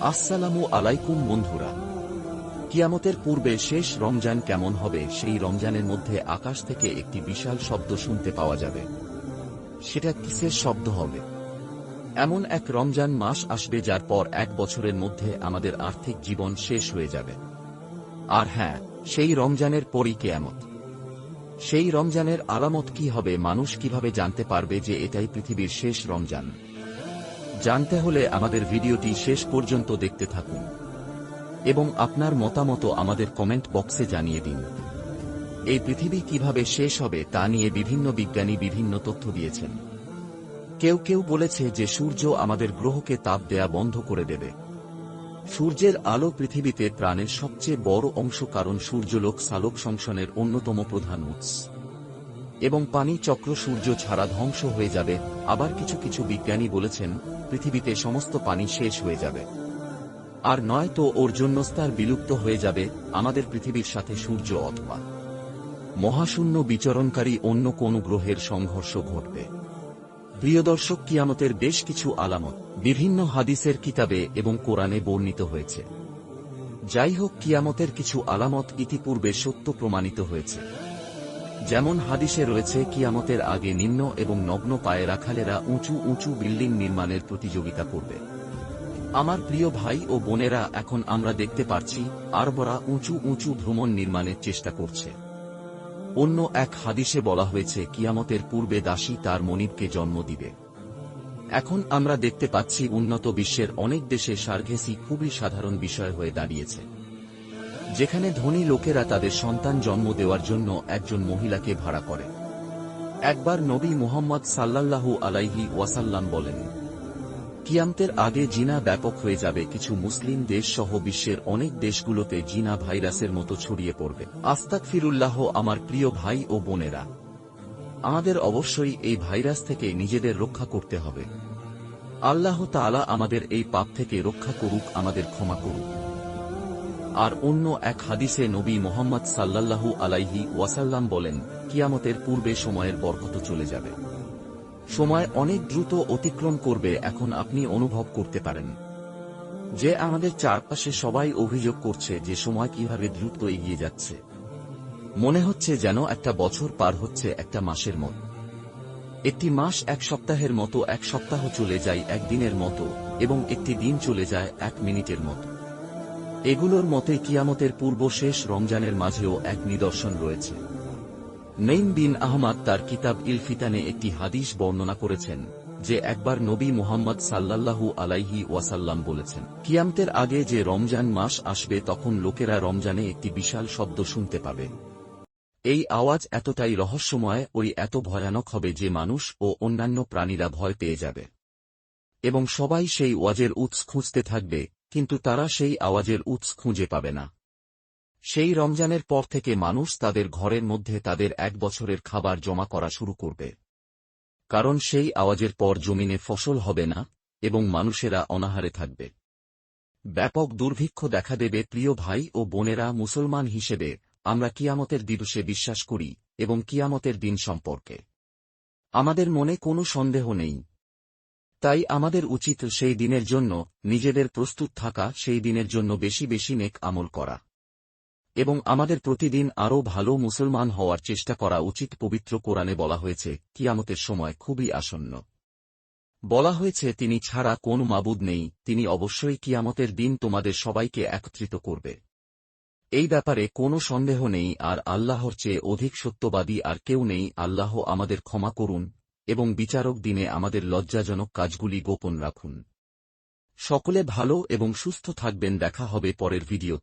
আসসালামু আলাইকুম বন্ধুরা। কিয়ামতের পূর্বে শেষ রমজান কেমন হবে সেই রমজানের মধ্যে আকাশ থেকে একটি বিশাল শব্দ শুনতে পাওয়া যাবে। সেটা কিসের শব্দ হবে? এমন এক রমজান মাস আসবে যার পর এক বছরের মধ্যে আমাদের আর্থিক জীবন শেষ হয়ে যাবে। আর হ্যাঁ সেই রমজানের পরই কেয়ামত। সেই রমজানের আলামত কি হবে মানুষ কীভাবে জানতে পারবে যে এটাই পৃথিবীর শেষ রমজান? জানতে হলে আমাদের ভিডিওটি শেষ পর্যন্ত দেখতে থাকুন। এবং আপনার মতামত আমাদের কমেন্ট বক্সে জানিয়ে দিন। এই পৃথিবী কীভাবে শেষ হবে তা নিয়ে বিভিন্ন বিজ্ঞানী বিভিন্ন তথ্য দিয়েছেন। কেউ কেউ বলেছে যে সূর্য আমাদের গ্রহকে তাপ দেয়া বন্ধ করে দেবে। সূর্যের আলো পৃথিবীতে প্রাণের সবচেয়ে বড় অংশ কারণ সূর্যলোক সালোক সংশনের অন্যতম প্রধান উৎস। এবং পানি চক্র সূর্য ছাড়া ধ্বংস হয়ে যাবে, আবার কিছু কিছু বিজ্ঞানী বলেছেন, পৃথিবীতে সমস্ত পানি শেষ হয়ে যাবে। আর নয় তো ওর জন্য স্তর বিলুপ্ত হয়ে যাবে, আমাদের পৃথিবীর সাথে সূর্য অথবা মহাশূন্য বিচরণকারী অন্য কোন গ্রহের সংঘর্ষ ঘটবে। প্রিয় দর্শক, কিয়ামতের বেশ কিছু আলামত, বিভিন্ন হাদিসের কিতাবে এবং কোরআনে বর্ণিত হয়েছে। যাই হোক, কিয়ামতের কিছু আলামত ইতিপূর্বে সত্য প্রমাণিত হয়েছে। যেমন হাদিসে রয়েছে, কিয়ামতের আগে নিম্ন এবং নগ্ন পায়ে রাখালেরা উঁচু উঁচু বিল্ডিং নির্মাণের প্রতিযোগিতা করবে। আমার প্রিয় ভাই ও বোনেরা, এখন আমরা দেখতে পারছি, আরবরা উঁচু উঁচু ভ্রমণ নির্মাণের চেষ্টা করছে। অন্য এক হাদিসে বলা হয়েছে, কিয়ামতের পূর্বে দাসী তার মনিবকে জন্ম দিবে। এখন আমরা দেখতে পাচ্ছি, উন্নত বিশ্বের অনেক দেশে সার্ঘেসি খুবই সাধারণ বিষয় হয়ে দাঁড়িয়েছে। যেখানে ধনী লোকেরা তাদের সন্তান জন্ম দেওয়ার জন্য একজন মহিলাকে ভাড়া করে। একবার নবী মুহাম্মদ সাল্লাল্লাহু আলাইহি ওয়াসাল্লাম বলেন, কিয়ামতের আগে জিনা ব্যাপক হয়ে যাবে, কিছু মুসলিম দেশ সহ বিশ্বের অনেক দেশগুলোতে জিনা ভাইরাসের মতো ছড়িয়ে পড়বে। আস্তাক ফিরুল্লাহ আমার প্রিয় ভাই ও বোনেরা, আমাদের অবশ্যই এই ভাইরাস থেকে নিজেদের রক্ষা করতে হবে। আল্লাহ তাআলা আমাদের এই পাপ থেকে রক্ষা করুক, আমাদের ক্ষমা করুক। আর অন্য এক হাদিসে নবী মোহাম্মদ সাল্লাল্লাহু আলাইহি ওয়াসাল্লাম বলেন, কিয়ামতের পূর্বে সময়ের বরকত চলে যাবে। সময় অনেক দ্রুত অতিক্রম করবে এখন আপনি অনুভব করতে পারেন। যে আমাদের চারপাশে সবাই অভিযোগ করছে যে সময় কীভাবে দ্রুত এগিয়ে যাচ্ছে। মনে হচ্ছে যেন একটা বছর পার হচ্ছে একটা মাসের মত। একটি মাস এক সপ্তাহের মতো, এক সপ্তাহ চলে যায় একদিনের মতো, এবং একটি দিন চলে যায় এক মিনিটের মতো। এগুলোর মতে কিয়ামতের পূর্ব শেষ রমজানের মাঝেও এক নিদর্শন রয়েছে। নেইম বিন আহমাদ তার কিতাব ইলফিতানে একটি হাদিস বর্ণনা করেছেন, যে একবার নবী মুহাম্মদ সাল্লাল্লাহু আলাইহি ওয়াসাল্লাম বলেছেন, কিয়ামতের আগে যে রমজান মাস আসবে তখন লোকেরা রমজানে একটি বিশাল শব্দ শুনতে পাবে। এই আওয়াজ এতটাই রহস্যময়, ওই এত ভয়ানক হবে যে মানুষ ও অন্যান্য প্রাণীরা ভয় পেয়ে যাবে। এবং সবাই সেই ওয়াজের উৎস খুঁজতে থাকবে কিন্তু তারা সেই আওয়াজের উৎস খুঁজে পাবে না। সেই রমজানের পর থেকে মানুষ তাদের ঘরের মধ্যে তাদের এক বছরের খাবার জমা করা শুরু করবে। কারণ সেই আওয়াজের পর জমিনে ফসল হবে না, এবং মানুষেরা অনাহারে থাকবে। ব্যাপক দুর্ভিক্ষ দেখা দেবে প্রিয় ভাই ও বোনেরা মুসলমান হিসেবে, আমরা কিয়ামতের দিবসে বিশ্বাস করি এবং কিয়ামতের দিন সম্পর্কে। আমাদের মনে কোনো সন্দেহ নেই তাই আমাদের উচিত সেই দিনের জন্য, নিজেদের প্রস্তুত থাকা, সেই দিনের জন্য বেশি বেশি নেক আমল করা। এবং আমাদের প্রতিদিন আরও ভালো মুসলমান হওয়ার চেষ্টা করা উচিত, পবিত্র কোরআনে বলা হয়েছে, কিয়ামতের সময় খুবই আসন্ন। বলা হয়েছে, তিনি ছাড়া কোন মাবুদ নেই, তিনি অবশ্যই কিয়ামতের দিন তোমাদের সবাইকে একত্রিত করবে। এই ব্যাপারে কোনো সন্দেহ নেই, আর আল্লাহর চেয়ে অধিক সত্যবাদী আর কেউ নেই, আল্লাহ আমাদের ক্ষমা করুন এবং বিচারক দিনে আমাদের লজ্জাজনক কাজগুলি গোপন রাখুন। সকলে ভালো এবং সুস্থ থাকবেন। দেখা হবে পরের ভিডিও